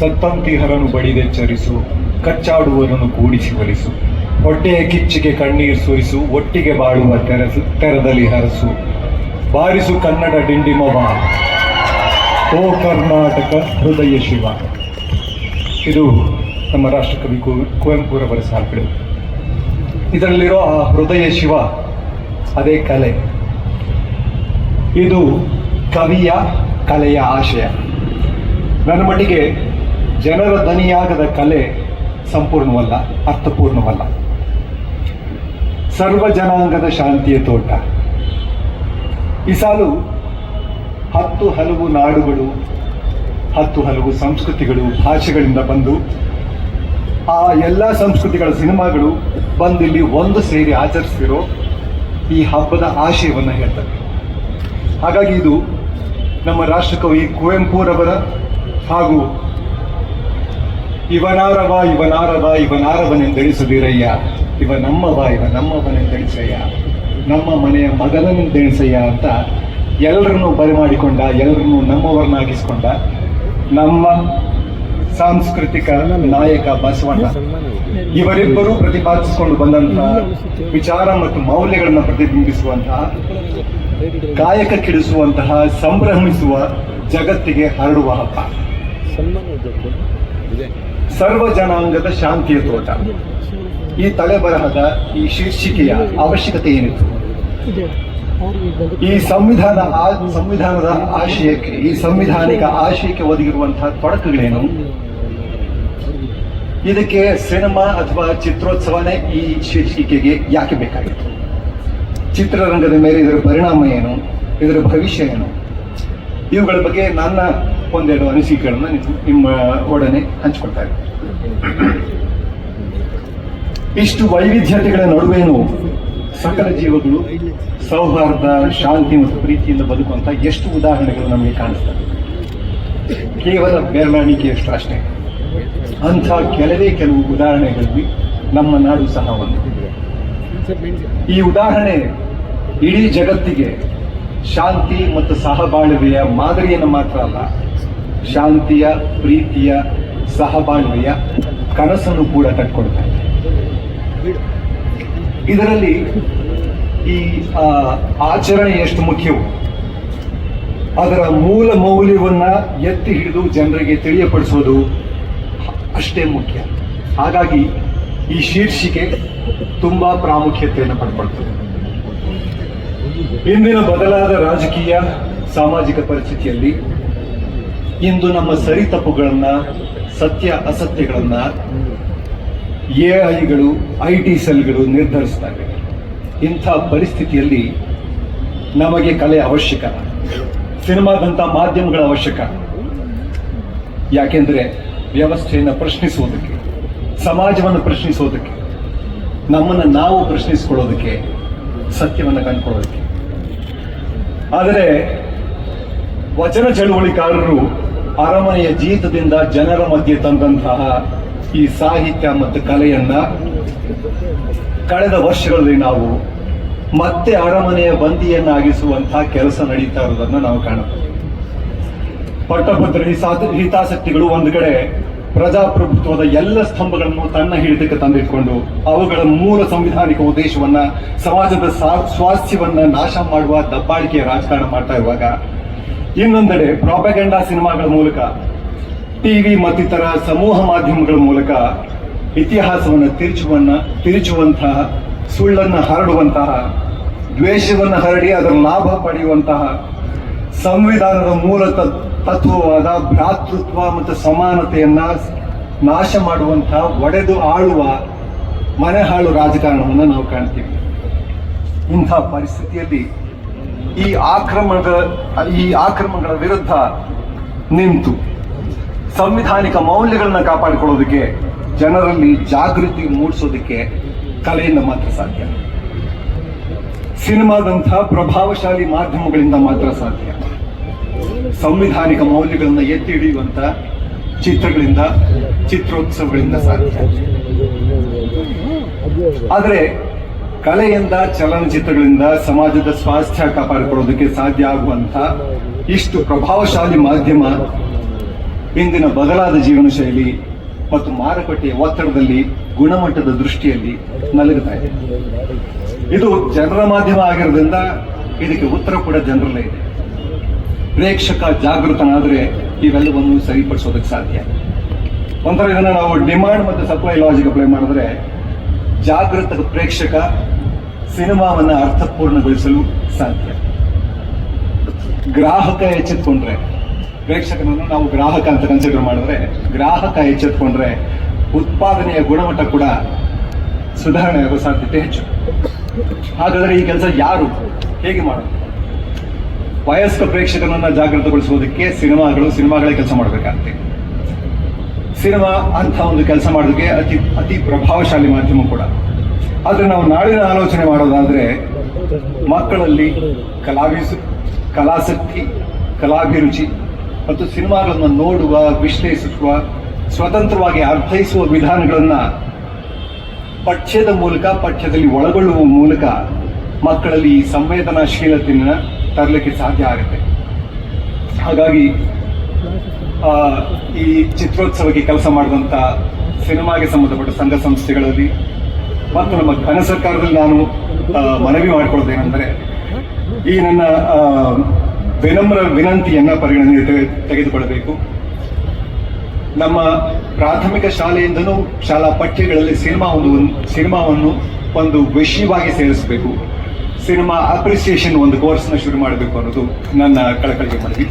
ಸತ್ತಂತಿಹರನು ಬಡಿದೆಚ್ಚರಿಸು ಕಚ್ಚಾಡುವರನ್ನು ಕೂಡಿಸಿ ಒಲಿಸು. ಹೊಟ್ಟೆಯ ಕಿಚ್ಚಿಗೆ ಕಣ್ಣೀರು ಸುರಿಸು, ಒಟ್ಟಿಗೆ ಬಾಳುವ ತೆರಸು, ತೆರದಲ್ಲಿ ಹರಸು. ಬಾರಿಸು ಕನ್ನಡ ಡಿಂಡಿಮವ. ಓ ಕರ್ನಾಟಕ ಹೃದಯ ಶಿವ. ಇದು ನಮ್ಮ ರಾಷ್ಟ್ರಕವಿ ಕುವೆಂಪುರವರ ಸಾಕಳು ಇದರಲ್ಲಿರೋ ಆ ಹೃದಯ ಶಿವ, ಅದೇ ಕಲೆ. ಇದು ಕವಿಯ ಕಲೆಯ ಆಶಯ. ನನ್ನ ಮಟ್ಟಿಗೆ ಜನರ ದನಿಯಾಗದ ಕಲೆ ಸಂಪೂರ್ಣವಲ್ಲ, ಅರ್ಥಪೂರ್ಣವಲ್ಲ. ಸರ್ವ ಜನಾಂಗದ ಶಾಂತಿಯ ತೋಟ. ಈ ಸಾಲು ಹತ್ತು ಹಲವು ನಾಡುಗಳು, ಹತ್ತು ಹಲವು ಸಂಸ್ಕೃತಿಗಳು, ಭಾಷೆಗಳಿಂದ ಬಂದು ಆ ಎಲ್ಲ ಸಂಸ್ಕೃತಿಗಳ ಸಿನಿಮಾಗಳು ಬಂದಿಲ್ಲಿ ಒಂದು ಸೇರಿ ಆಚರಿಸ್ತಿರೋ ಈ ಹಬ್ಬದ ಆಶಯವನ್ನು ಹೇಳ್ತಾರೆ. ಹಾಗಾಗಿ ಇದು ನಮ್ಮ ರಾಷ್ಟ್ರಕವಿ ಕುವೆಂಪುರವರ ಹಾಗೂ ಇವನಾರವ ಇವನಾರವ, ಇವನಾರವನೆಂದೆಣಿಸದಿರಯ್ಯ. ಇವ ನಮ್ಮವ, ಇವ ನಮ್ಮವನೆಂದೆಣಿಸಯ್ಯ. ನಮ್ಮ ಮನೆಯ ಮಗನನ್ನೆಂದೆಣಿಸಯ್ಯ ಅಂತ ಎಲ್ಲರನ್ನೂ ಬರಮಾಡಿಕೊಂಡ, ಎಲ್ಲರನ್ನೂ ನಮ್ಮವರನ್ನಾಗಿಸ್ಕೊಂಡ ನಮ್ಮ ಸಾಂಸ್ಕೃತಿಕ ನಾಯಕ ಬಸವಣ್ಣ. ಇವರಿಬ್ಬರು ಪ್ರತಿಪಾದಿಸಿಕೊಂಡು ಬಂದಂತಹ ವಿಚಾರ ಮತ್ತು ಮೌಲ್ಯಗಳನ್ನು ಪ್ರತಿಬಿಂಬಿಸುವಂತಹ ಕಾಯಕ ಕೆಡಿಸುವಂತಹ ಸಂಭ್ರಮಿಸುವ ಜಗತ್ತಿಗೆ ಹರಡುವ ಹಬ್ಬ. ಸರ್ವ ಜನಾಂಗದ ಶಾಂತಿಯ ತೋಟ. ಈ ತಲೆಬರಹದ, ಈ ಶೀರ್ಷಿಕೆಯ ಅವಶ್ಯಕತೆ ಏನಿತ್ತು? ಈ ಸಂವಿಧಾನ ಸಂವಿಧಾನದ ಆಶಯಕ್ಕೆ, ಈ ಸಂವಿಧಾನಿಕ ಆಶಯಕ್ಕೆ ಒದಗಿರುವಂತಹ ತೊಡಕುಗಳೇನು? ಇದಕ್ಕೆ ಸಿನಿಮಾ ಅಥವಾ ಚಿತ್ರೋತ್ಸವನೇ ಈ ಶೀರ್ಷಿಕೆಗೆ ಯಾಕೆ ಬೇಕಾಗಿತ್ತು? ಚಿತ್ರರಂಗದ ಮೇಲೆ ಇದರ ಪರಿಣಾಮ ಏನು? ಇದರ ಭವಿಷ್ಯ ಏನು? ಇವುಗಳ ಬಗ್ಗೆ ನನ್ನ ಒಂದೆರಡು ಅನಿಸಿಕೆಗಳನ್ನ ನಿಮ್- ನಿಮ್ಮ ಒಡನೆ ಹಂಚಿಕೊಳ್ತಾ ಇಷ್ಟು ವೈವಿಧ್ಯತೆಗಳ ನಡುವೆನೂ ಸಕಲ ಜೀವಗಳು ಸೌಹಾರ್ದ, ಶಾಂತಿ ಮತ್ತು ಪ್ರೀತಿಯಿಂದ ಬದುಕುವಂತ ಎಷ್ಟು ಉದಾಹರಣೆಗಳು ನಮಗೆ ಕಾಣಿಸ್ತವೆ ಕೇವಲ ಬೆರಳಿಕೆಯಷ್ಟು ಅಷ್ಟೇ. ಅಂಥ ಕೆಲವೇ ಕೆಲವು ಉದಾಹರಣೆಗಳಲ್ಲಿ ನಮ್ಮ ನಾಡು ಸಹ ಒಂದು. ಈ ಉದಾಹರಣೆ ಇಡೀ ಜಗತ್ತಿಗೆ ಶಾಂತಿ ಮತ್ತು ಸಹಬಾಳ್ವೆಯ ಮಾದರಿಯನ್ನು ಮಾತ್ರ ಅಲ್ಲ, ಶಾಂತಿಯ, ಪ್ರೀತಿಯ, ಸಹಬಾಳ್ವೆಯ ಕನಸನ್ನು ಕೂಡ ಕಟ್ಕೊಳ್ತಾ ಇದೆ. ಇದರಲ್ಲಿ ಈ ಆಚರಣೆ ಎಷ್ಟು ಮುಖ್ಯವೋ, ಅದರ ಮೂಲ ಮೌಲ್ಯವನ್ನ ಎತ್ತಿ ಹಿಡಿದು ಜನರಿಗೆ ತಿಳಿಯಪಡಿಸೋದು ಅಷ್ಟೇ ಮುಖ್ಯ. ಹಾಗಾಗಿ ಈ ಶೀರ್ಷಿಕೆ ತುಂಬಾ ಪ್ರಾಮುಖ್ಯತೆಯನ್ನು ಪಡ್ಕೊಳ್ತದೆ. ಇಂದಿನ ಬದಲಾದ ರಾಜಕೀಯ, ಸಾಮಾಜಿಕ ಪರಿಸ್ಥಿತಿಯಲ್ಲಿ ಇಂದು ನಮ್ಮ ಸರಿ ತಪ್ಪುಗಳನ್ನ, ಸತ್ಯ ಅಸತ್ಯಗಳನ್ನ ಎ ಐಗಳು, ಐ ಟಿ ಸೆಲ್ಗಳು ನಿರ್ಧರಿಸ್ತವೆ ಇಂಥ ಪರಿಸ್ಥಿತಿಯಲ್ಲಿ ನಮಗೆ ಕಲೆ ಅವಶ್ಯಕ. ಸಿನಿಮಾದಂಥ ಮಾಧ್ಯಮಗಳ ಅವಶ್ಯಕ. ಯಾಕೆಂದರೆ ವ್ಯವಸ್ಥೆಯನ್ನು ಪ್ರಶ್ನಿಸುವುದಕ್ಕೆ, ಸಮಾಜವನ್ನು ಪ್ರಶ್ನಿಸೋದಕ್ಕೆ ನಮ್ಮನ್ನು ನಾವು ಪ್ರಶ್ನಿಸ್ಕೊಳ್ಳೋದಕ್ಕೆ, ಸತ್ಯವನ್ನು ಕಂಡುಕೊಳ್ಳೋದಕ್ಕೆ. ಆದರೆ ವಚನ ಚಳುವಳಿಕಾರರು ಅರಮನೆಯ ಜೀತದಿಂದ ಜನರ ಮಧ್ಯೆ ತಂದಂತಹ ಈ ಸಾಹಿತ್ಯ ಮತ್ತು ಕಲೆಯನ್ನ ಕಳೆದ ವರ್ಷಗಳಲ್ಲಿ ನಾವು ಮತ್ತೆ ಅರಮನೆಯ ಬಂದಿಯನ್ನಾಗಿಸುವಂತಹ ಕೆಲಸ ನಡೀತಾ ಇರೋದನ್ನ ನಾವು ಕಾಣಬಹುದು. ಪಟ್ಟಭದ್ರ ಹಿತಾಸ- ಹಿತಾಸಕ್ತಿಗಳು ಒಂದು ಕಡೆ ಪ್ರಜಾಪ್ರಭುತ್ವದ ಎಲ್ಲ ಸ್ತಂಭಗಳನ್ನು ತನ್ನ ಹಿಡಿತಕ್ಕೆ ತಂದಿಟ್ಕೊಂಡು ಅವುಗಳ ಮೂಲ ಸಂವಿಧಾನಿಕ ಉದ್ದೇಶವನ್ನ, ಸಮಾಜದ ಸ್ವಾಸ್ಥ್ಯವನ್ನ ನಾಶ ಮಾಡುವ ದಬ್ಬಾಳಿಕೆಯ ರಾಜಕಾರಣ ಮಾಡ್ತಾ ಇರುವಾಗ, ಇನ್ನೊಂದೆಡೆ ಪ್ರಾಪಗೆಂಡಾ ಸಿನಿಮಾಗಳ ಮೂಲಕ ಟಿವಿ ಮತ್ತಿತರ ಸಮೂಹ ಮಾಧ್ಯಮಗಳ ಮೂಲಕ ಇತಿಹಾಸವನ್ನು ತಿರುಚುವನ್ನ, ತಿರುಚುವಂತಹ, ಸುಳ್ಳನ್ನು ಹರಡುವಂತಹ, ದ್ವೇಷವನ್ನು ಹರಡಿ ಅದರ ಲಾಭ ಪಡೆಯುವಂತಹ ಸಂವಿಧಾನದ ಮೂಲ ತತ್ವವಾದ ಭ್ರಾತೃತ್ವ ಮತ್ತು ಸಮಾನತೆಯನ್ನ ನಾಶ ಮಾಡುವಂತಹ ಒಡೆದು ಆಳುವ ಮನೆಹಾಳು ರಾಜಕಾರಣವನ್ನು ನಾವು ಕಾಣ್ತೀವಿ. ಇಂಥ ಪರಿಸ್ಥಿತಿಯಲ್ಲಿ ಈ ಆಕ್ರಮಣಗಳ ಈ ಆಕ್ರಮಣಗಳ ವಿರುದ್ಧ ನಿಂತು ಸಂವಿಧಾನಿಕ ಮೌಲ್ಯಗಳನ್ನ ಕಾಪಾಡಿಕೊಳ್ಳೋದಕ್ಕೆ ಜನರಲ್ಲಿ ಜಾಗೃತಿ ಮೂಡಿಸೋದಕ್ಕೆ ಕಲೆಯಿಂದ ಮಾತ್ರ ಸಾಧ್ಯ. ಸಿನಿಮಾದಂಥ ಪ್ರಭಾವಶಾಲಿ ಮಾಧ್ಯಮಗಳಿಂದ ಮಾತ್ರ ಸಾಧ್ಯ. ಸಂವಿಧಾನಿಕ ಮೌಲ್ಯಗಳನ್ನು ಎತ್ತಿ ಹಿಡಿಯುವಂತ ಚಿತ್ರಗಳಿಂದ, ಚಿತ್ರೋತ್ಸವಗಳಿಂದ ಸಾಧ್ಯ. ಆದರೆ ಕಲೆಯಿಂದ, ಚಲನಚಿತ್ರಗಳಿಂದ, ಸಮಾಜದ ಸ್ವಾಸ್ಥ್ಯ ಕಾಪಾಡಿಕೊಳ್ಳೋದಕ್ಕೆ ಸಾಧ್ಯ ಆಗುವಂತ ಇಷ್ಟು ಪ್ರಭಾವಶಾಲಿ ಮಾಧ್ಯಮ ಇಂದಿನ ಬದಲಾದ ಜೀವನ ಶೈಲಿ ಮತ್ತು ಮಾರುಕಟ್ಟೆಯ ಒತ್ತಡದಲ್ಲಿ ಗುಣಮಟ್ಟದ ದೃಷ್ಟಿಯಲ್ಲಿ ಮಲಗುತ್ತಾ ಇದೆ. ಇದು ಜನರ ಮಾಧ್ಯಮ ಆಗಿರೋದ್ರಿಂದ ಇದಕ್ಕೆ ಉತ್ತರ ಕೂಡ ಜನರಲ್ಲೇ ಇದೆ. ಪ್ರೇಕ್ಷಕ ಜಾಗೃತನಾದರೆ ಇವೆಲ್ಲವನ್ನು ಸರಿಪಡಿಸೋದಕ್ಕೆ ಸಾಧ್ಯ. ಒಂಥರ ಇದನ್ನು ನಾವು ಡಿಮಾಂಡ್ ಮತ್ತು ಸಪ್ಲೈ ಲಾಜಿಕ್ ಅಪ್ಲೈ ಮಾಡಿದ್ರೆ ಜಾಗೃತ ಪ್ರೇಕ್ಷಕ ಸಿನಿಮಾವನ್ನು ಅರ್ಥಪೂರ್ಣಗೊಳಿಸಲು ಸಾಧ್ಯ. ಗ್ರಾಹಕ ಎಚ್ಚೆತ್ಕೊಂಡ್ರೆ ಪ್ರೇಕ್ಷಕನನ್ನು ನಾವು ಗ್ರಾಹಕ ಅಂತ ಕನ್ಸಿಡರ್ ಮಾಡಿದ್ರೆ ಗ್ರಾಹಕ ಎಚ್ಚೆತ್ಕೊಂಡ್ರೆ ಉತ್ಪಾದನೆಯ ಗುಣಮಟ್ಟ ಕೂಡ ಸುಧಾರಣೆ ಆಗುವ ಸಾಧ್ಯತೆ ಹೆಚ್ಚು. ಹಾಗಾದರೆ ಈ ಕೆಲಸ ಯಾರು ಹೇಗೆ ಮಾಡೋದು? ವಯಸ್ಕ ಪ್ರೇಕ್ಷಕರನ್ನ ಜಾಗೃತಗೊಳಿಸುವುದಕ್ಕೆ ಸಿನಿಮಾಗಳು ಸಿನಿಮಾಗಳೇ ಕೆಲಸ ಮಾಡಬೇಕಾಗುತ್ತೆ. ಸಿನಿಮಾ ಅಂತ ಒಂದು ಕೆಲಸ ಮಾಡೋದಕ್ಕೆ ಅತಿ ಅತಿ ಪ್ರಭಾವಶಾಲಿ ಮಾಧ್ಯಮ ಕೂಡ. ಆದ್ರೆ ನಾವು ನಾಳಿನ ಆಲೋಚನೆ ಮಾಡೋದಾದ್ರೆ ಮಕ್ಕಳಲ್ಲಿ ಕಲಾವಿಸ, ಕಲಾಸಕ್ತಿ, ಕಲಾಭಿರುಚಿ ಮತ್ತು ಸಿನಿಮಾಗಳನ್ನು ನೋಡುವ, ವಿಶ್ಲೇಷಿಸುವ ಸ್ವತಂತ್ರವಾಗಿ ಅರ್ಥೈಸುವ ವಿಧಾನಗಳನ್ನು ಪಠ್ಯದ ಮೂಲಕ, ಪಠ್ಯದಲ್ಲಿ ಒಳಗೊಳ್ಳುವ ಮೂಲಕ ಮಕ್ಕಳಲ್ಲಿ ಈ ಸಂವೇದನಾಶೀಲತೆಯನ್ನು ತರಲಿಕ್ಕೆ ಸಾಧ್ಯ ಆಗುತ್ತೆ. ಹಾಗಾಗಿ ಈ ಚಿತ್ರೋತ್ಸವಕ್ಕೆ ಕೆಲಸ ಮಾಡಿದಂಥ ಸಿನಿಮಾಗೆ ಸಂಬಂಧಪಟ್ಟ ಸಂಘ ಸಂಸ್ಥೆಗಳಲ್ಲಿ ಮತ್ತು ನಮ್ಮ ಘನ ಸರ್ಕಾರದಲ್ಲಿ ನಾನು ಮನವಿ ಮಾಡಿಕೊಳ್ಳೋದೇನೆಂದರೆ, ಈ ನನ್ನ ವಿನಮ್ರ ವಿನಂತಿಯನ್ನು ಪರಿಗಣನೆ ತೆಗೆ- ತೆಗೆದುಕೊಳ್ಳಬೇಕು. ನಮ್ಮ ಪ್ರಾಥಮಿಕ ಶಾಲೆಯಿಂದನೂ ಶಾಲಾ ಪಠ್ಯಗಳಲ್ಲಿ ಸಿನಿಮಾ ಒಂದು ಸಿನಿಮಾವನ್ನು ಒಂದು ವಿಷಯವಾಗಿ ಸೇರಿಸಬೇಕು. ಸಿನಿಮಾ ಅಪ್ರಿಸಿಯೇಷನ್ ಒಂದು ಕೋರ್ಸ್ನ ಶುರು ಮಾಡಬೇಕು ಅನ್ನೋದು ನನ್ನ ಕಳಕಳಿಗೆ ಮನವಿ.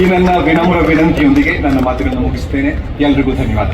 ಈ ನನ್ನ ವಿನಮ್ರ ವಿನಂತಿಯೊಂದಿಗೆ ನನ್ನ ಮಾತುಗಳನ್ನು ಮುಗಿಸ್ತೇನೆ. ಎಲ್ರಿಗೂ ಧನ್ಯವಾದ.